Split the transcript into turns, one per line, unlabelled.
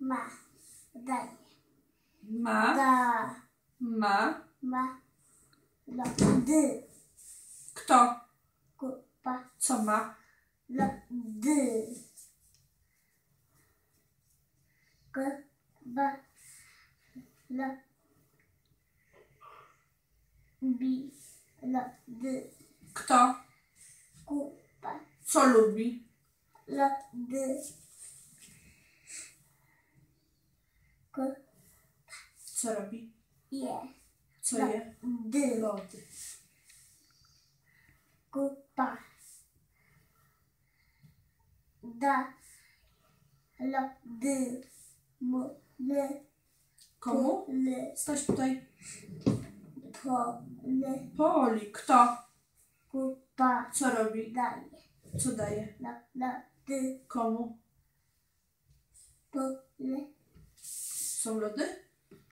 Ma, daje,
Ma,
da,
ma.
ma, lo, dy,
Kto?
kupa,
Co ma?
lo, dy, k, ba, lo, bi, lo, dy,
Kto?
kupa,
Co lubi?
lo, dy,
Co robi?
je,
Co
lo,
je?
dy,
Lody.
kupa, da, lo, dy, mu, ly,
Komu?
ly,
Staś tutaj.
po, ly,
Poli. Kto?
kupa,
Co robi?
daje,
Co daje?
lo, lo, dy,
Komu?
po,
Są lody?